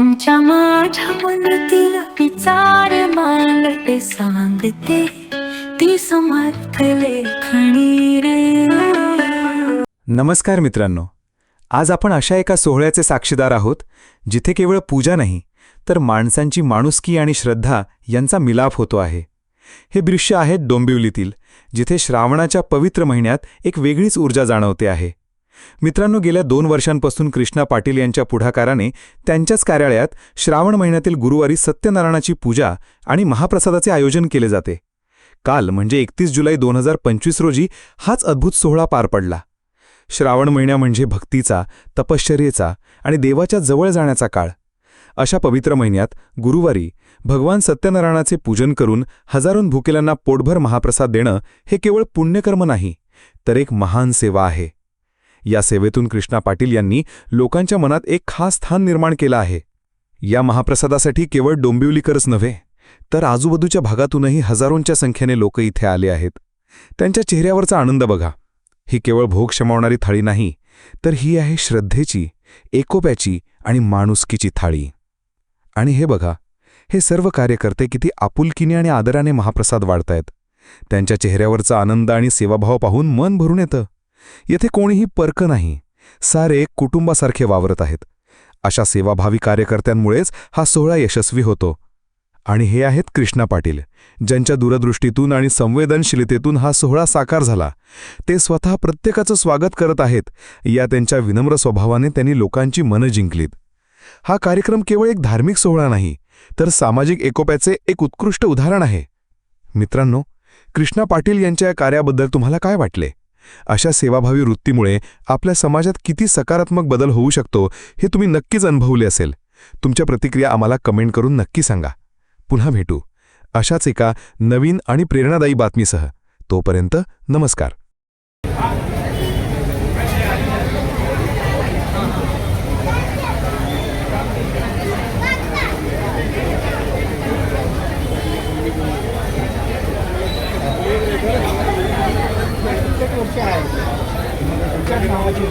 तुमच्या माझ्या मनातील विचार मांडते सांगते ती समर्थ लेखणी रे. नमस्कार मित्रांनो. आज आपण अशा एका सोहळ्याचे साक्षीदार आहोत जिथे केवळ पूजा नाही तर माणसांची माणुसकी आणि श्रद्धा यांचा मिलाप होतो आहे. हे दृश्य आहे डोंबिवलीतील जिथे श्रावणाच्या पवित्र महिन्यात एक वेगळीच ऊर्जा जाणवते आहे. मित्रांनो गेल्या दोन वर्षांपासून कृष्णा पाटील यांच्या पुढाकाराने त्यांच्याच कार्यालयात श्रावण महिन्यातील गुरुवारी सत्यनारायणाची पूजा आणि महाप्रसादाचे आयोजन केले जाते. काल म्हणजे एकतीस जुलै दोन हजार पंचवीस रोजी हाच अद्भुत सोहळा पार पडला. श्रावण महिना म्हणजे भक्तीचा तपश्चर्येचा आणि देवाच्या जवळ जाण्याचा काळ. अशा पवित्र महिन्यात गुरुवारी भगवान सत्यनारायणाचे पूजन करून हजारोन भुकेलांना पोटभर महाप्रसाद देणं हे केवळ पुण्यकर्म नाही तर एक महान सेवा आहे. या सेवेतून कृष्णा पाटील यांनी लोकांच्या मनात एक खास स्थान निर्माण केलं आहे. या महाप्रसादासाठी केवळ डोंबिवलीकरच नव्हे तर आजूबाजूच्या भागातूनही हजारोंच्या संख्येने लोक इथे आले आहेत. त्यांच्या चेहऱ्यावरचा आनंद बघा. ही केवळ भोग शमावणारी थाळी नाही तर ही आहे श्रद्धेची एकोप्याची आणि माणुसकीची थाळी. आणि हे बघा हे सर्व कार्यकर्ते किती आपुलकीने आणि आदराने महाप्रसाद वाढतायत. त्यांच्या चेहऱ्यावरचा आनंद आणि सेवाभाव पाहून मन भरून येतं. येथे कोणीही पर्क नाही. सारे कुटुंबासारखे वावरत आहेत. अशा सेवाभावी कार्यकर्त्यांमुळेच हा सोहळा यशस्वी होतो. आणि हे आहेत कृष्णा पाटील ज्यांच्या दूरदृष्टीतून आणि संवेदनशीलतेतून हा सोहळा साकार झाला. ते स्वतः प्रत्येकाचं स्वागत करत आहेत या त्यांच्या विनम्र स्वभावाने त्यांनी लोकांची मनं जिंकलीत. हा कार्यक्रम केवळ एक धार्मिक सोहळा नाही तर सामाजिक एकोप्याचे एक उत्कृष्ट उदाहरण आहे. मित्रांनो कृष्णा पाटील यांच्या या कार्याबद्दल तुम्हाला काय वाटले? अशा सेवाभावी वृत्तीमुळे आपल्या समाजात किती सकारात्मक बदल होऊ शकतो हे तुम्ही नक्कीच अनुभवले असेल. तुमच्या प्रतिक्रिया आम्हाला कमेंट करून नक्की सांगा. पुन्हा भेटू. अशाच एका नवीन आणि प्रेरणादायी बातमीसह. तोपर्यंत नमस्कार. नावाची